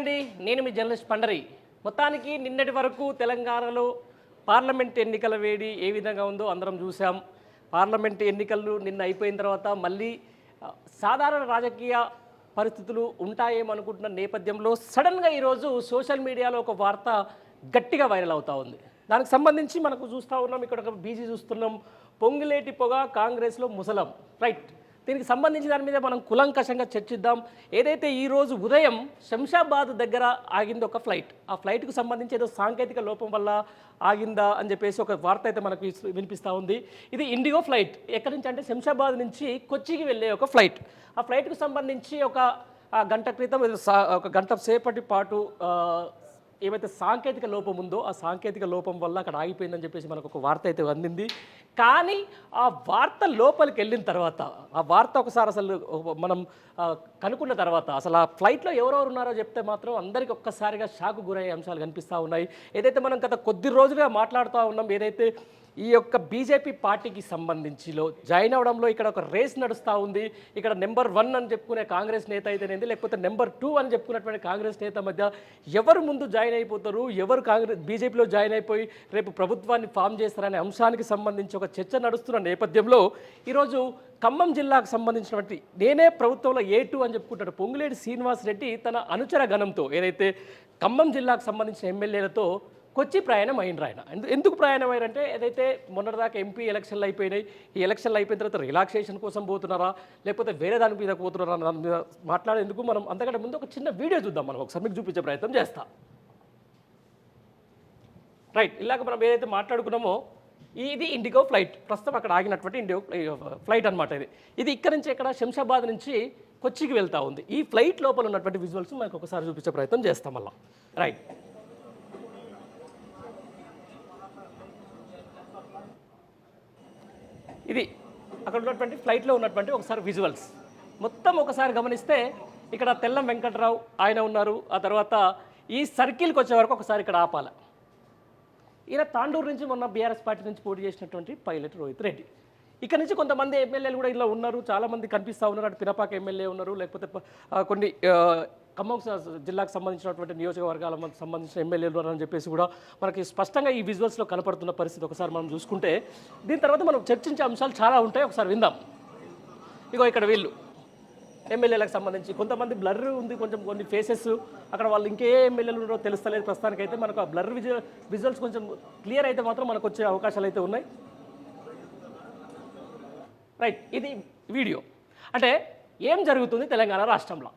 అండి నేను మీ జర్నలిస్ట్ పండరి. మొత్తానికి నిన్నటి వరకు తెలంగాణలో పార్లమెంట్ ఎన్నికల వేడి ఏ విధంగా ఉందో అందరం చూసాం పార్లమెంట్ ఎన్నికలు నిన్న అయిపోయిన తర్వాత మళ్ళీ సాధారణ రాజకీయ పరిస్థితులు ఉంటాయేమో అనుకుంటున్న నేపథ్యంలో సడన్గా ఈరోజు సోషల్ మీడియాలో ఒక వార్త గట్టిగా వైరల్ అవుతూ ఉంది. దానికి సంబంధించి మనకు చూస్తూ ఉన్నాం ఇక్కడ ఒక బీజీ చూస్తున్నాం. పొంగులేటి పొగ కాంగ్రెస్లో ముసలం. రైట్. దీనికి సంబంధించి దాని మీద మనం కులంకషంగా చర్చిద్దాం. ఏదైతే ఈ రోజు ఉదయం శంషాబాద్ దగ్గర ఆగింది ఒక ఫ్లైట్. ఆ ఫ్లైట్కు సంబంధించి ఏదో సాంకేతిక లోపం వల్ల ఆగిందా అని చెప్పేసి ఒక వార్త అయితే మనకు వినిపిస్తూ ఉంది. ఇది ఇండిగో ఫ్లైట్. ఎక్కడి నుంచి అంటే శంషాబాద్ నుంచి కొచ్చికి వెళ్ళే ఒక ఫ్లైట్. ఆ ఫ్లైట్కు సంబంధించి ఒక గంట క్రితం సా- ఒక గంట సేపటి పాటు ఏమైతే సాంకేతిక లోపం ఉందో ఆ సాంకేతిక లోపం వల్ల అక్కడ ఆగిపోయిందని చెప్పేసి మనకు ఒక వార్త అయితే అందింది. కానీ ఆ వార్త లోపలికి వెళ్ళిన తర్వాత ఆ వార్త ఒకసారి అసలు మనం కనుక్కున్న తర్వాత అసలు ఆ ఫ్లైట్లో ఎవరెవరు ఉన్నారో చెప్తే మాత్రం అందరికీ ఒక్కసారిగా షాకు గురయ్యే అంశాలు కనిపిస్తూ ఉన్నాయి. ఏదైతే మనం గత కొద్ది రోజులుగా మాట్లాడుతూ ఉన్నాం ఏదైతే ఈ యొక్క బీజేపీ పార్టీకి సంబంధించిలో జాయిన్ అవడంలో ఇక్కడ ఒక రేస్ నడుస్తూ ఉంది. ఇక్కడ నెంబర్ వన్ అని చెప్పుకునే కాంగ్రెస్ నేత అయితేనేది లేకపోతే నెంబర్ టూ అని చెప్పుకున్నటువంటి కాంగ్రెస్ నేత మధ్య ఎవరు ముందు జాయిన్ అయిపోతారు ఎవరు కాంగ్రెస్ బీజేపీలో జాయిన్ అయిపోయి రేపు ప్రభుత్వాన్ని ఫామ్ చేస్తారనే అంశానికి సంబంధించి ఒక చర్చ నడుస్తున్న నేపథ్యంలో ఈరోజు ఖమ్మం జిల్లాకు సంబంధించినటువంటి నేనే ప్రభుత్వంలో ఏ టూ అని చెప్పుకుంటాడు. పొంగులేటి శ్రీనివాస్ రెడ్డి తన అనుచర గణంతో ఏదైతే ఖమ్మం జిల్లాకు సంబంధించిన ఎమ్మెల్యేలతో కొచ్చి ప్రయాణం అయినరు ఆయన. ఎందుకు ప్రయాణం అయ్యారంటే ఏదైతే మొన్నటిదాకా ఎంపీ ఎలక్షన్లు అయిపోయినాయి ఈ ఎలక్షన్లు అయిపోయిన తర్వాత రిలాక్సేషన్ కోసం పోతున్నారా లేకపోతే వేరే దాని మీద పోతున్నారా దాని మీద మాట్లాడేందుకు మనం అంతకంటే ముందు ఒక చిన్న వీడియో చూద్దాం మనం. ఒకసారి మీకు చూపించే ప్రయత్నం చేస్తాం. రైట్ ఇలాగ మనం ఏదైతే మాట్లాడుకున్నామో ఇది ఇండిగో ఫ్లైట్ ప్రస్తుతం అక్కడ ఆగినటువంటి ఇండిగో ఫ్లైట్ అనమాట ఇది. ఇది ఇక్కడ నుంచి ఇక్కడ శంషాబాద్ నుంచి కొచ్చికి వెళ్తా ఉంది. ఈ ఫ్లైట్ లోపల ఉన్నటువంటి విజువల్స్ మనకు ఒకసారి చూపించే ప్రయత్నం చేస్తాం మళ్ళీ. రైట్. ఇది అక్కడ ఉన్నటువంటి ఫ్లైట్లో ఉన్నటువంటి ఒకసారి విజువల్స్ మొత్తం ఒకసారి గమనిస్తే ఇక్కడ తెల్లం వెంకట్రావు ఆయన ఉన్నారు ఆ తర్వాత ఈ సర్కిల్కి వచ్చే వరకు ఒకసారి ఇక్కడ ఆపాల. ఈయన తాండూరు నుంచి మొన్న బీఆర్ఎస్ పార్టీ నుంచి పోటీ చేసినటువంటి పైలట్ రోహిత్ రెడ్డి. ఇక్కడ నుంచి కొంతమంది ఎమ్మెల్యేలు కూడా ఇలా ఉన్నారు చాలామంది కనిపిస్తూ ఉన్నారు. అటు పినపాక ఎమ్మెల్యే ఉన్నారు లేకపోతే కొన్ని ఖమ్మం జిల్లాకు సంబంధించినటువంటి నియోజకవర్గాల సంబంధించిన ఎమ్మెల్యేలు అని చెప్పేసి కూడా మనకి స్పష్టంగా ఈ విజువల్స్లో కనపడుతున్న పరిస్థితి ఒకసారి మనం చూసుకుంటే దీని తర్వాత మనం చర్చించే అంశాలు చాలా ఉంటాయి. ఒకసారి విందాం. ఇగో ఇక్కడ వీళ్ళు. ఎమ్మెల్యేలకు సంబంధించి కొంతమంది బ్లర్ ఉంది కొంచెం కొన్ని ఫేసెస్ అక్కడ వాళ్ళు ఇంకే ఎమ్మెల్యేలు ఉన్నారో తెలుస్తలేదు. ప్రస్తుతానికి అయితే మనకు ఆ బ్లర్ విజువల్ విజువల్స్ కొంచెం క్లియర్ అయితే మాత్రం మనకు వచ్చే అవకాశాలు అయితే ఉన్నాయి. రైట్ ఇది వీడియో. అంటే ఏం జరుగుతుంది తెలంగాణ రాష్ట్రంలో?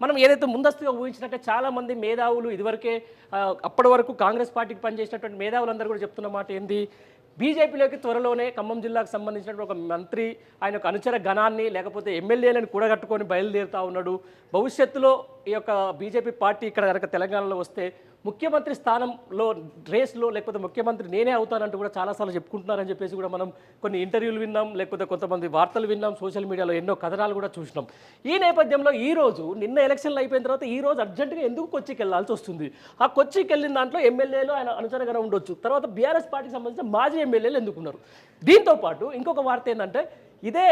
మనం ఏదైతే ముందస్తుగా ఊహించినట్టే చాలామంది మేధావులు ఇదివరకే అప్పటి వరకు కాంగ్రెస్ పార్టీకి పనిచేసినటువంటి మేధావులందరూ కూడా చెప్తున్న మాట ఏంది? బీజేపీలోకి త్వరలోనే ఖమ్మం జిల్లాకు సంబంధించినటువంటి ఒక మంత్రి ఆయన ఒక అనుచర గణాన్ని లేకపోతే ఎమ్మెల్యేలను కూడగట్టుకొని బయలుదేరుతా ఉన్నాడు. భవిష్యత్తులో ఈ యొక్క బీజేపీ పార్టీ ఇక్కడ కనుక తెలంగాణలో వస్తే ముఖ్యమంత్రి స్థానంలో రేస్లో లేకపోతే ముఖ్యమంత్రి నేనే అవుతానంటూ కూడా చాలాసార్లు చెప్పుకుంటున్నారని చెప్పేసి కూడా మనం కొన్ని ఇంటర్వ్యూలు విన్నాం లేకపోతే కొంతమంది వార్తలు విన్నాం సోషల్ మీడియాలో ఎన్నో కథనాలు కూడా చూసినాం. ఈ నేపథ్యంలో ఈ రోజు నిన్న ఎలక్షన్లు అయిపోయిన తర్వాత ఈ రోజు అర్జెంటుగా ఎందుకు కొచ్చికి వెళ్ళాల్సి వస్తుంది? ఆ కొచ్చికి వెళ్ళిన దాంట్లో ఎమ్మెల్యేలు ఆయన అనుచరగా ఉండొచ్చు. తర్వాత బీఆర్ఎస్ పార్టీకి సంబంధించిన మాజీ ఎమ్మెల్యేలు ఎందుకున్నారు దీంతో పాటు ఇంకొక వార్త ఏంటంటే ఇదే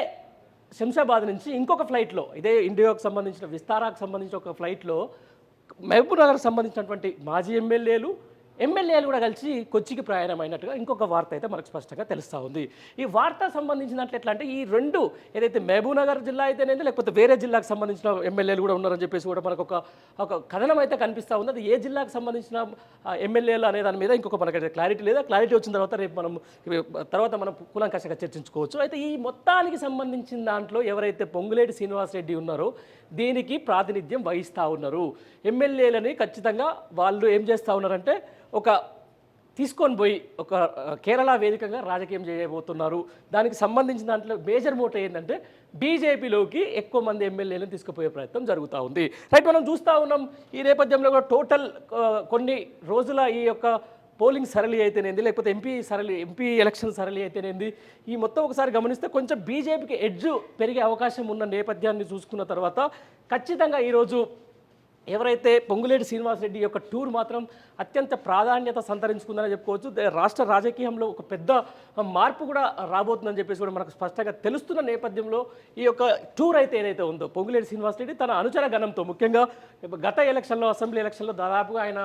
శంషాబాద్ నుంచి ఇంకొక ఫ్లైట్లో ఇదే ఇండియాకు సంబంధించిన విస్తారాకు సంబంధించిన ఒక ఫ్లైట్లో మహబూబ్ నగర్ సంబంధించినటువంటి మాజీ ఎమ్మెల్యేలు ఎమ్మెల్యేలు కూడా కలిసి కొచ్చికి ప్రయాణం అయినట్టుగా ఇంకొక వార్త అయితే మనకు స్పష్టంగా తెలుస్తూ ఉంది. ఈ వార్త సంబంధించినట్లు ఎట్లా అంటే ఈ రెండు ఏదైతే మహబూబ్నగర్ జిల్లా అయితేనేది లేకపోతే వేరే జిల్లాకు సంబంధించిన ఎమ్మెల్యేలు కూడా ఉన్నారని చెప్పేసి కూడా మనకు ఒక ఒక కథనం అయితే కనిపిస్తూ ఉంది. అది ఏ జిల్లాకు సంబంధించిన ఎమ్మెల్యేలు అనే దాని మీద ఇంకొక మనకి క్లారిటీ లేదా. క్లారిటీ వచ్చిన తర్వాత రేపు మనం తర్వాత మనం కూలంకషంగా చర్చించుకోవచ్చు. అయితే ఈ మొత్తానికి సంబంధించిన దాంట్లో ఎవరైతే పొంగులేటి శ్రీనివాసరెడ్డి ఉన్నారో దీనికి ప్రాతినిధ్యం వహిస్తూ ఉన్నారు. ఎమ్మెల్యేలని ఖచ్చితంగా వాళ్ళు ఏం చేస్తూ ఉన్నారంటే ఒక తీసుకొని పోయి ఒక కేరళ వేదికగా రాజకీయం చేయబోతున్నారు. దానికి సంబంధించిన దాంట్లో మేజర్ మోటో ఏంటంటే బీజేపీలోకి ఎక్కువ మంది ఎమ్మెల్యేలను తీసుకుపోయే ప్రయత్నం జరుగుతూ ఉంది. రైట్ మనం చూస్తూ ఉన్నాం ఈ నేపథ్యంలో కూడా టోటల్ కొన్ని రోజుల ఈ యొక్క పోలింగ్ సరళి అయితేనేంది లేకపోతే ఎంపీ సరళి ఎంపీ ఎలక్షన్ సరళి అయితేనేంది ఈ మొత్తం ఒకసారి గమనిస్తే కొంచెం బీజేపీకి ఎడ్జ్ పెరిగే అవకాశం ఉన్న నేపథ్యాన్ని చూసుకున్న తర్వాత ఖచ్చితంగా ఈరోజు ఎవరైతే పొంగులేటి శ్రీనివాసరెడ్డి యొక్క టూర్ మాత్రం అత్యంత ప్రాధాన్యత సంతరించుకుందని చెప్పుకోవచ్చు. రాష్ట్ర రాజకీయంలో ఒక పెద్ద మార్పు కూడా రాబోతుందని చెప్పేసి కూడా మనకు స్పష్టంగా తెలుస్తున్న నేపథ్యంలో ఈ యొక్క టూర్ అయితే ఏదైతే ఉందో పొంగులేటి శ్రీనివాసరెడ్డి తన అనుచర గణంతో ముఖ్యంగా గత ఎలక్షన్లో అసెంబ్లీ ఎలక్షన్లో దాదాపుగా ఆయన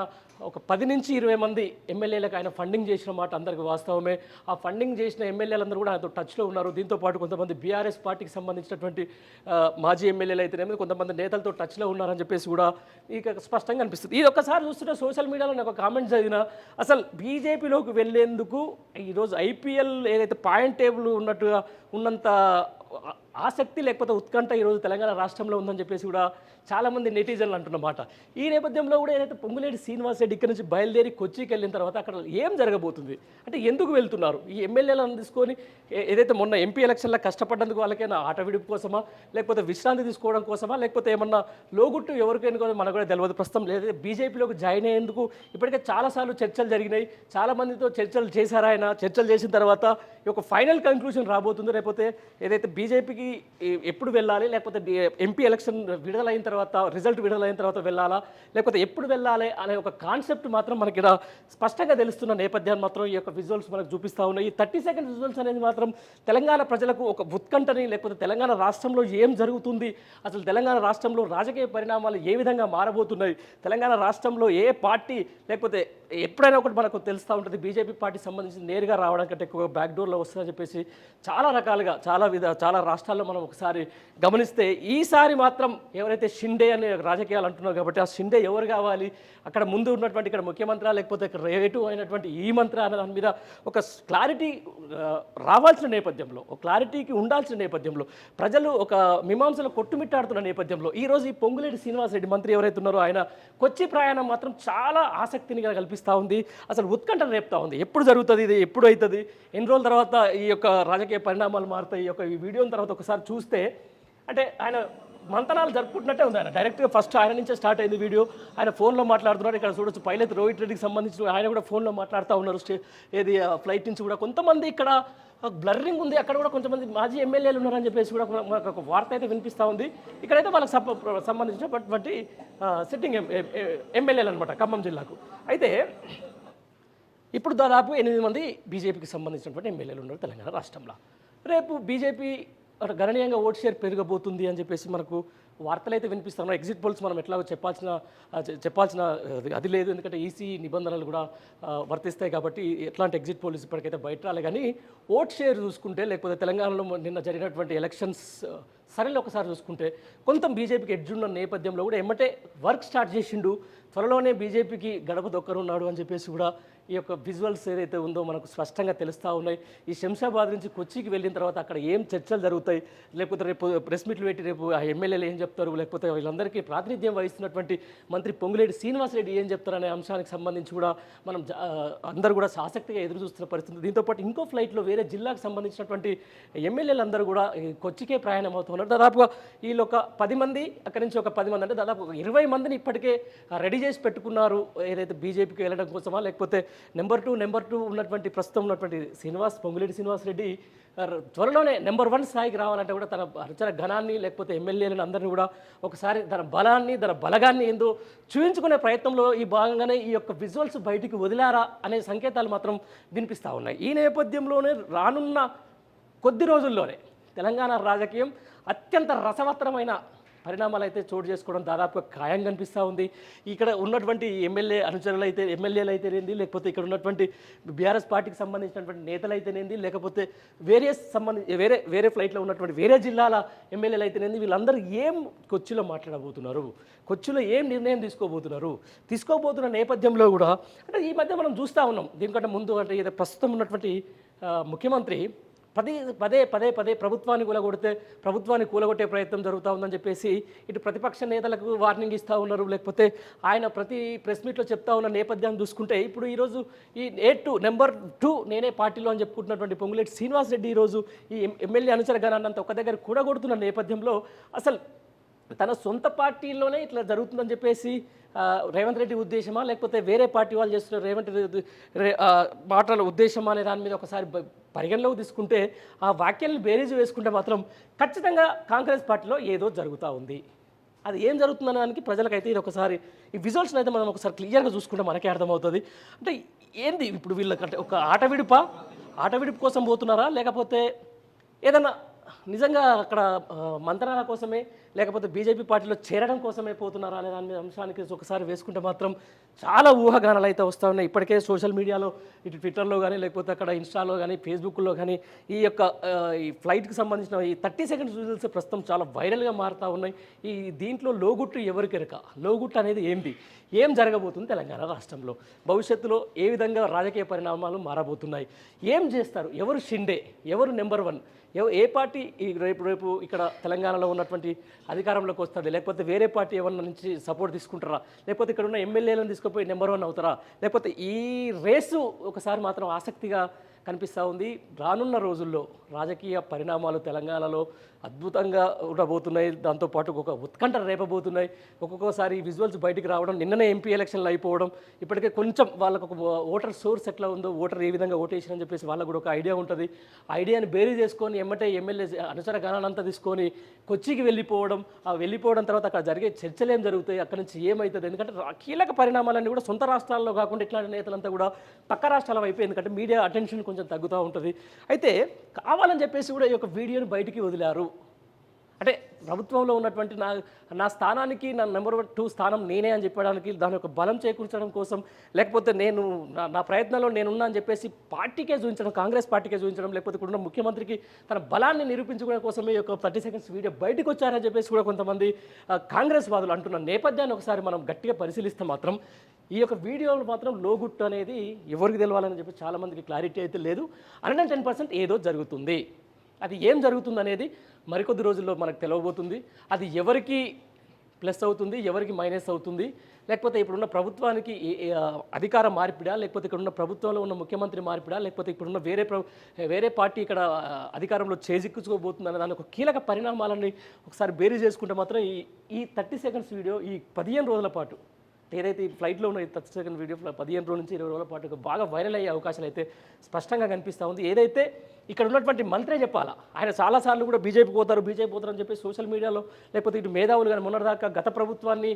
ఒక పది నుంచి ఇరవై మంది ఎమ్మెల్యేలకు ఆయన ఫండింగ్ చేసిన మాట అందరికీ వాస్తవమే. ఆ ఫండింగ్ చేసిన ఎమ్మెల్యేలందరూ కూడా ఆయనతో టచ్లో ఉన్నారు. దీంతో పాటు కొంతమంది బీఆర్ఎస్ పార్టీకి సంబంధించినటువంటి మాజీ ఎమ్మెల్యేలు అయితేనేమి కొంతమంది నేతలతో టచ్లో ఉన్నారని చెప్పేసి కూడా ఇక స్పష్టంగా అనిపిస్తుంది. ఇది ఒకసారి చూస్తుంటే సోషల్ మీడియాలో నాకు ఒక కామెంట్ చదివిన అసలు బీజేపీలోకి వెళ్ళేందుకు ఈరోజు ఐపీఎల్ ఏదైతే పాయింట్ టేబుల్ ఉన్నట్టుగా ఉన్నంత ఆసక్తి లేకపోతే ఉత్కంఠ ఈరోజు తెలంగాణ రాష్ట్రంలో ఉందని చెప్పేసి కూడా చాలామంది నెటిజన్లు అంటున్నమాట. ఈ నేపథ్యంలో కూడా ఏదైతే పొంగులేటి శ్రీనివాస్ రెడ్డి ఇక్కడ నుంచి బయలుదేరి కొచ్చికి వెళ్ళిన తర్వాత అక్కడ ఏం జరగబోతుంది? అంటే ఎందుకు వెళ్తున్నారు? ఈ ఎమ్మెల్యేలను తీసుకొని ఏదైతే మొన్న ఎంపీ ఎలక్షన్లో కష్టపడ్డందుకు వాళ్ళకైనా ఆట విడుపు కోసమా? లేకపోతే విశ్రాంతి తీసుకోవడం కోసమా? లేకపోతే ఏమన్నా లోగుట్టు ఎవరికైనా మనకు కూడా తెలియదు ప్రస్తుతం. లేదా బీజేపీలోకి జాయిన్ అయ్యేందుకు ఇప్పటికే చాలాసార్లు చర్చలు జరిగినాయి. చాలామందితో చర్చలు చేశారు ఆయన. చర్చలు చేసిన తర్వాత ఈ యొక్క ఫైనల్ కంక్లూషన్ రాబోతుంది లేకపోతే ఏదైతే బీజేపీకి ఎప్పుడు వెళ్ళాలి లేకపోతే ఎంపీ ఎలక్షన్ విడుదలైన తర్వాత రిజల్ట్ విడుదలైన తర్వాత వెళ్ళాలా లేకపోతే ఎప్పుడు వెళ్ళాలి అనే ఒక కాన్సెప్ట్ మాత్రం మనకి ఇక్కడ స్పష్టంగా తెలుస్తున్న నేపథ్యాన్ని మాత్రం ఈ యొక్క విజువల్స్ మనకు చూపిస్తూ ఉన్నాయి. ఈ థర్టీ సెకండ్ విజువల్స్ అనేది మాత్రం తెలంగాణ ప్రజలకు ఒక ఉత్కంఠని లేకపోతే తెలంగాణ రాష్ట్రంలో ఏం జరుగుతుంది అసలు తెలంగాణ రాష్ట్రంలో రాజకీయ పరిణామాలు ఏ విధంగా మారబోతున్నాయి తెలంగాణ రాష్ట్రంలో ఏ పార్టీ లేకపోతే ఎప్పుడైనా ఒకటి మనకు తెలుస్తూ ఉంటుంది. బీజేపీ పార్టీ సంబంధించి నేరుగా రావడం కంటే ఎక్కువ బ్యాక్డోర్లో వస్తుందని చెప్పేసి చాలా రకాలుగా చాలా విధ చాలా రాష్ట్రాల్లో మనం ఒకసారి గమనిస్తే ఈసారి మాత్రం ఎవరైతే షిండే అనే రాజకీయాలు అంటున్నారు కాబట్టి ఆ షిండే ఎవరు కావాలి? అక్కడ ముందు ఉన్నటువంటి ఇక్కడ ముఖ్యమంత్రి లేకపోతే ఇక్కడ రేటు అయినటువంటి ఈ మంత్రి అనే దాని మీద ఒక క్లారిటీ రావాల్సిన నేపథ్యంలో ఒక క్లారిటీకి ఉండాల్సిన నేపథ్యంలో ప్రజలు ఒక మీమాంసలో కొట్టుమిట్టాడుతున్న నేపథ్యంలో ఈ రోజు ఈ పొంగులేటి శ్రీనివాసరెడ్డి మంత్రి ఎవరైతే ఉన్నారో ఆయన కొచ్చి ప్రయాణం మాత్రం చాలా ఆసక్తిని కనిపిస్తూ ఉంది. అసలు ఉత్కంఠ రేపుతూ ఉంది. ఎప్పుడు జరుగుతుంది ఇది? ఎప్పుడు అవుతుంది ఎన్ని రోజుల తర్వాత ఈ యొక్క రాజకీయ పరిణామాలు మారుతాయి? ఈ యొక్క ఈ వీడియోని తర్వాత ఒకసారి చూస్తే అంటే ఆయన మంతనాలు జరుపుకుంటున్నట్టే ఉంది ఆయన. డైరెక్ట్గా ఫస్ట్ ఆయన నుంచే స్టార్ట్ అయింది వీడియో. ఆయన ఫోన్లో మాట్లాడుతున్నారు. ఇక్కడ చూడొచ్చు. పైలట్ రోహిత్ రెడ్డికి సంబంధించిన ఆయన కూడా ఫోన్లో మాట్లాడుతూ ఉన్నారు. స్టే ఏది ఫ్లైట్ నుంచి కూడా కొంతమంది ఇక్కడ బ్లర్రింగ్ ఉంది. అక్కడ కూడా కొంతమంది మాజీ ఎమ్మెల్యేలు ఉన్నారని చెప్పేసి కూడా మనకు ఒక వార్త అయితే వినిపిస్తూ ఉంది. ఇక్కడైతే వాళ్ళకి సప- సంబంధించినటువంటి సిట్టింగ్ ఎమ్మెల్యేలు అనమాట ఖమ్మం జిల్లాకు. అయితే ఇప్పుడు దాదాపు ఎనిమిది మంది బీజేపీకి సంబంధించినటువంటి ఎమ్మెల్యేలు ఉన్నారు తెలంగాణ రాష్ట్రంలో. రేపు బీజేపీ గణనీయంగా ఓట్ షేర్ పెరగబోతుంది అని చెప్పేసి మనకు వార్తలు అయితే వినిపిస్తున్నాం ఎగ్జిట్ పోల్స్ మనం ఎట్లాగో చెప్పాల్సిన చెప్పాల్సిన అది- లేదు. ఎందుకంటే ఈసీ నిబంధనలు కూడా వర్తిస్తాయి కాబట్టి ఎట్లాంటి ఎగ్జిట్ పోల్స్ ఇప్పటికైతే బయట రాలే. కానీ ఓట్ షేర్ చూసుకుంటే లేకపోతే తెలంగాణలో నిన్న జరిగినటువంటి ఎలక్షన్స్ ఆ, సరేలే ఒకసారి చూసుకుంటే కొంత బీజేపీకి ఎడ్జున్న నేపథ్యంలో కూడా ఎమ్మటే వర్క్ స్టార్ట్ చేసిండు. త్వరలోనే బీజేపీకి గడప దొక్కరున్నాడు అని చెప్పేసి కూడా ఈ యొక్క విజువల్స్ ఏదైతే ఉందో మనకు స్పష్టంగా తెలుస్తూ ఉన్నాయి. ఈ శంషాబాద్ నుంచి కొచ్చికి వెళ్ళిన తర్వాత అక్కడ ఏం చర్చలు జరుగుతాయి? లేకపోతే రేపు ప్రెస్ మీట్లు పెట్టి రేపు ఆ ఎమ్మెల్యేలు ఏం చెప్తారు? లేకపోతే వీళ్ళందరికీ ప్రాతినిధ్యం వహిస్తున్నటువంటి మంత్రి పొంగులేటి శ్రీనివాసరెడ్డి ఏం చెప్తారనే అంశానికి సంబంధించి కూడా మనం జా- అందరూ కూడా ఆసక్తిగా ఎదురు చూస్తున్న పరిస్థితి. దీంతో పాటు ఇంకో ఫ్లైట్లో వేరే జిల్లాకు సంబంధించినటువంటి ఎమ్మెల్యేలు అందరూ కూడా కొచ్చికే ప్రయాణం అవుతున్నారు. దాదాపుగా వీళ్ళు ఒక పది మంది అక్కడి నుంచి ఒక పది మంది అంటే దాదాపు ఇరవై మందిని ఇప్పటికే రెడీ చేసి పెట్టుకున్నారు. ఏదైతే బీజేపీకి వెళ్ళడం కోసమా లేకపోతే నెంబర్ టూ నెంబర్ టూ ఉన్నటువంటి ప్రస్తుతం ఉన్నటువంటి శ్రీనివాస్ పొంగులేటి శ్రీనివాస్ రెడ్డి త్వరలోనే నెంబర్ వన్ స్థాయికి రావాలంటే కూడా తన రచన ఘనాన్ని లేకపోతే ఎమ్మెల్యేలను అందరినీ కూడా ఒకసారి తన బలాన్ని తన బలగాన్ని ఏందో చూపించుకునే ప్రయత్నంలో ఈ భాగంగానే ఈ యొక్క విజువల్స్ బయటికి వదిలారా అనే సంకేతాలు మాత్రం వినిపిస్తూ ఉన్నాయి. ఈ నేపథ్యంలోనే రానున్న కొద్ది రోజుల్లోనే తెలంగాణ రాజకీయం అత్యంత రసవత్తరమైన పరిణామాలు అయితే చోటు చేసుకోవడం దాదాపుగా ఖాయం కనిపిస్తూ ఉంది. ఇక్కడ ఉన్నటువంటి ఎమ్మెల్యే అనుచరులు అయితే ఎమ్మెల్యేలు అయితేనేంది లేకపోతే ఇక్కడ ఉన్నటువంటి బీఆర్ఎస్ పార్టీకి సంబంధించినటువంటి నేతలు అయితేనేంది లేకపోతే వేరియస్ సంబంధించి వేరే వేరే ఫ్లైట్లో ఉన్నటువంటి వేరే జిల్లాల ఎమ్మెల్యేలు అయితేనేంది వీళ్ళందరూ ఏం కొచ్చిలో మాట్లాడబోతున్నారు? కొచ్చిలో ఏం నిర్ణయం తీసుకోబోతున్నారు? తీసుకోబోతున్న నేపథ్యంలో కూడా అంటే ఈ మధ్య మనం చూస్తూ ఉన్నాం. దీనికంటే ముందు అంటే ప్రస్తుతం ఉన్నటువంటి ముఖ్యమంత్రి పదే పదే పదే పదే ప్రభుత్వాన్ని కూలగొడితే ప్రభుత్వాన్ని కూలగొట్టే ప్రయత్నం జరుగుతూ ఉందని చెప్పేసి ఇటు ప్రతిపక్ష నేతలకు వార్నింగ్ ఇస్తూ ఉన్నారు. లేకపోతే ఆయన ప్రతి ప్రెస్ మీట్లో చెప్తా ఉన్న నేపథ్యాన్ని చూసుకుంటే ఇప్పుడు ఈరోజు ఈ ఏ టూ నెంబర్ టూ నేనే పార్టీలో అని చెప్పుకుంటున్నటువంటి పొంగులేటి శ్రీనివాస్ రెడ్డి ఈరోజు ఈ ఎమ్మెల్యే అనుచర గణాన్నంత ఒక దగ్గర కూడగొడుతున్న నేపథ్యంలో అసలు తన సొంత పార్టీలోనే ఇట్లా జరుగుతుందని చెప్పేసి రేవంత్ రెడ్డి ఉద్దేశమా? లేకపోతే వేరే పార్టీ వాళ్ళు చేస్తున్న రేవంత్ రెడ్డి మాటల ఉద్దేశమా అనే దాని మీద ఒకసారి పరిగణలోకి తీసుకుంటే ఆ వాక్యాలను బేరీజు వేసుకుంటే మాత్రం ఖచ్చితంగా కాంగ్రెస్ పార్టీలో ఏదో జరుగుతూ ఉంది. అది ఏం జరుగుతుందనే దానికి ప్రజలకైతే ఇది ఒకసారి ఈ విజువల్స్ని అయితే మనం ఒకసారి క్లియర్గా చూసుకుంటే మనకే అర్థమవుతుంది. అంటే ఏంది ఇప్పుడు వీళ్ళకంటే ఒక ఆట విడుపా? ఆట విడుపు కోసం పోతున్నారా? లేకపోతే ఏదన్నా నిజంగా అక్కడ మంత్రాల కోసమే లేకపోతే బీజేపీ పార్టీలో చేరడం కోసమే పోతున్నారా అనే దాని మీద అంశానికి ఒకసారి వేసుకుంటే మాత్రం చాలా ఊహాగానాలు అయితే వస్తూ ఉన్నాయి. ఇప్పటికే సోషల్ మీడియాలో ఇటు ట్విట్టర్లో కానీ లేకపోతే అక్కడ ఇన్స్టాలో కానీ ఫేస్బుక్లో కానీ ఈ యొక్క ఈ ఫ్లైట్కి సంబంధించిన ఈ థర్టీ సెకండ్స్ విజువల్స్ ప్రస్తుతం చాలా వైరల్గా మారుతూ ఉన్నాయి. ఈ దీంట్లో లోగుట్టు ఎవరికి లోగుట్టు అనేది ఏంటి ఏం జరగబోతుంది తెలంగాణ రాష్ట్రంలో? భవిష్యత్తులో ఏ విధంగా రాజకీయ పరిణామాలు మారబోతున్నాయి? ఏం చేస్తారు? ఎవరు షిండే? ఎవరు నెంబర్ వన్? ఎవ ఏ పార్టీ ఈ రేపు రేపు ఇక్కడ తెలంగాణలో ఉన్నటువంటి అధికారంలోకి వస్తుంది? లేకపోతే వేరే పార్టీ ఎవరిన నుంచి సపోర్ట్ తీసుకుంటారా? లేకపోతే ఇక్కడ ఉన్న ఎమ్మెల్యేలను తీసుకుపోయి నెంబర్ వన్ అవుతారా? లేకపోతే ఈ రేసు ఒకసారి మాత్రం ఆసక్తిగా కనిపిస్తూ ఉంది. రానున్న రోజుల్లో రాజకీయ పరిణామాలు తెలంగాణలో అద్భుతంగా ఉండబోతున్నాయి. దాంతోపాటు ఒక ఉత్కంఠ రేపబోతున్నాయి. ఒక్కొక్కసారి విజువల్స్ బయటికి రావడం నిన్ననే ఎంపీ ఎలక్షన్లు అయిపోవడం ఇప్పటికే కొంచెం వాళ్ళకు ఒక ఓటర్ సోర్స్ ఎట్లా ఉందో ఓటర్ ఏ విధంగా ఓటేషన్ అని చెప్పేసి వాళ్ళకు కూడా ఒక ఐడియా ఉంటుంది. ఆ ఐడియాని బేరీ చేసుకొని ఎమ్మటే ఎమ్మెల్యే అనుచర గణనంతా తీసుకొని కొచ్చికి వెళ్ళిపోవడం ఆ వెళ్ళిపోవడం తర్వాత అక్కడ జరిగే చర్చలు ఏం జరుగుతాయి. అక్కడ నుంచి ఏమవుతుంది ఎందుకంటే కీలక పరిణామాలన్నీ కూడా సొంత రాష్ట్రాల్లో కాకుండా ఇట్లాంటి నేతలంతా కూడా పక్క రాష్ట్రాల వైపు. ఎందుకంటే మీడియా అటెన్షన్ కొంచెం తగ్గుతూ ఉంటుంది. అయితే కావాలని చెప్పేసి కూడా ఈ యొక్క వీడియోని బయటికి వదిలారు. అంటే ప్రభుత్వంలో ఉన్నటువంటి నా నా స్థానానికి నా నెంబర్ వన్ టూ స్థానం నేనే అని చెప్పడానికి దాని యొక్క బలం చేకూర్చడం కోసం లేకపోతే నేను నా నా ప్రయత్నంలో నేనున్నా అని చెప్పేసి పార్టీకే చూపించడం కాంగ్రెస్ పార్టీకే చూపించడం లేకపోతే కూడా ముఖ్యమంత్రికి తన బలాన్ని నిరూపించుకోవడం కోసమే ఈ యొక్క థర్టీ సెకండ్స్ వీడియో బయటకు వచ్చారని చెప్పేసి కూడా కొంతమంది కాంగ్రెస్ వాదులు అంటున్న నేపథ్యాన్ని ఒకసారి మనం గట్టిగా పరిశీలిస్తే మాత్రం ఈ యొక్క వీడియోలో మాత్రం లోగుట్టు అనేది ఎవరికి తెలవాలని చెప్పి చాలామందికి క్లారిటీ అయితే లేదు. హండ్రెడ్ టెన్ పర్సెంట్ ఏదో జరుగుతుంది. అది ఏం జరుగుతుందనేది మరికొద్ది రోజుల్లో మనకు తెలవబోతుంది. అది ఎవరికి ప్లస్ అవుతుంది ఎవరికి మైనస్ అవుతుంది లేకపోతే ఇప్పుడున్న ప్రభుత్వానికి అధికార మార్పిడా లేకపోతే ఇక్కడున్న ప్రభుత్వంలో ఉన్న ముఖ్యమంత్రి మార్పిడా లేకపోతే ఇప్పుడున్న వేరే ప్ర వేరే పార్టీ ఇక్కడ అధికారంలో చేజిక్కించుకోబోతుంది అనే దాని ఒక కీలక పరిణామాలని ఒకసారి బేరీ చేసుకుంటే మాత్రం ఈ ఈ థర్టీ సెకండ్స్ వీడియో ఈ పదిహేను రోజుల పాటు ఏదైతే ఈ ఫ్లైట్లో ఉన్న ఈ సెకండ్ వీడియో పదిహేను రోజుల నుంచి ఇరవై రోజుల పాటు బాగా వైరల్ అయ్యే అవకాశాలు అయితే స్పష్టంగా కనిపిస్తూ ఉంది. ఏదైతే ఇక్కడ ఉన్నటువంటి మంత్రే చెప్పాలా ఆయన చాలాసార్లు కూడా బీజేపీ పోతారు బీజేపీ పోతారు అని చెప్పి సోషల్ మీడియాలో లేకపోతే ఇటు మేధావులు కానీ మొన్నటిదాకా గత ప్రభుత్వాన్ని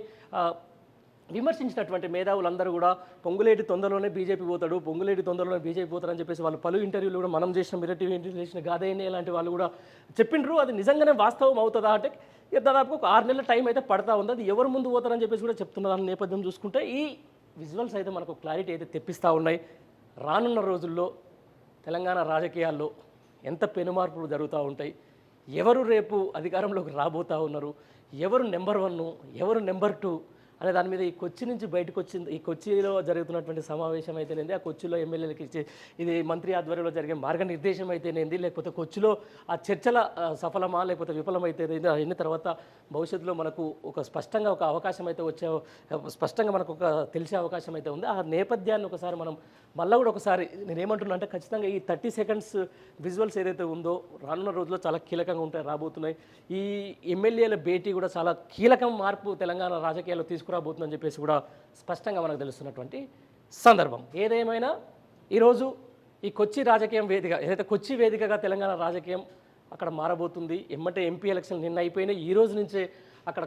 విమర్శించినటువంటి విమర్శించినటువంటి మేధావులందరూ కూడా పొంగులేటి తొందరలోనే బీజేపీ పోతాడు పొంగులేటి తొందరలోనే బీజేపీ పోతారని చెప్పేసి వాళ్ళు పలు ఇంటర్వ్యూలు కూడా మనం చేసిన మిరటి ఇంటర్వ్యూ చేసిన గాదయ్య లాంటి వాళ్ళు కూడా చెప్పిండ్రు అది నిజంగానే వాస్తవం అవుతుందా అంటే దాదాపు ఒక ఆరు నెలల టైం అయితే పడతా ఉంది. అది ఎవరు ముందు పోతారని చెప్పేసి కూడా చెప్తున్న దాని నేపథ్యం చూసుకుంటే ఈ విజువల్స్ అయితే మనకు క్లారిటీ అయితే తెప్పిస్తూ ఉన్నాయి. రానున్న రోజుల్లో తెలంగాణ రాజకీయాల్లో ఎంత పెనుమార్పులు జరుగుతూ ఉంటాయి? ఎవరు రేపు అధికారంలోకి రాబోతా ఉన్నారు? ఎవరు నెంబర్ వన్ ఎవరు నెంబర్ టూ అనే దాని మీద ఈ కొచ్చి నుంచి బయటకు వచ్చింది. ఈ కొచ్చిలో జరుగుతున్నటువంటి సమావేశం అయితేనేది ఆ కొచ్చిలో ఎమ్మెల్యేలకి ఇచ్చే ఇది మంత్రి ఆధ్వర్యంలో జరిగే మార్గనిర్దేశం అయితేనేది లేకపోతే కొచ్చిలో ఆ చర్చల సఫలమా లేకపోతే విఫలమైతే అయిన తర్వాత భవిష్యత్తులో మనకు ఒక స్పష్టంగా ఒక అవకాశం అయితే వచ్చే స్పష్టంగా మనకు ఒక తెలిసే అవకాశం అయితే ఉంది. ఆ నేపథ్యాన్ని ఒకసారి మనం మళ్ళీ కూడా ఒకసారి నేను ఏమంటున్నా అంటే ఖచ్చితంగా ఈ థర్టీ సెకండ్స్ విజువల్స్ ఏదైతే ఉందో రానున్న రోజుల్లో చాలా కీలకంగా ఉంటాయి రాబోతున్నాయి. ఈ ఎమ్మెల్యేల భేటీ కూడా చాలా కీలకం మార్పు తెలంగాణ రాజకీయాల్లో తీసుకురాబోతుందని చెప్పేసి కూడా స్పష్టంగా మనకు తెలుస్తున్నటువంటి సందర్భం. ఏదేమైనా ఈరోజు ఈ కొచ్చి రాజకీయం వేదిక ఏదైతే కొచ్చి వేదికగా తెలంగాణ రాజకీయం అక్కడ మారబోతుంది ఎమ్మటే ఎంపీ ఎలక్షన్ నిన్న అయిపోయినాయి ఈ రోజు నుంచే అక్కడ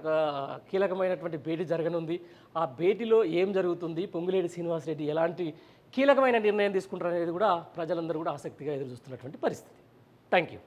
కీలకమైనటువంటి భేటీ జరగనుంది. ఆ భేటీలో ఏం జరుగుతుంది? పొంగులేడి శ్రీనివాసరెడ్డి ఎలాంటి కీలకమైన నిర్ణయం తీసుకుంటారు అనేది కూడా ప్రజలందరూ కూడా ఆసక్తిగా ఎదురు చూస్తున్నటువంటి పరిస్థితి. Thank you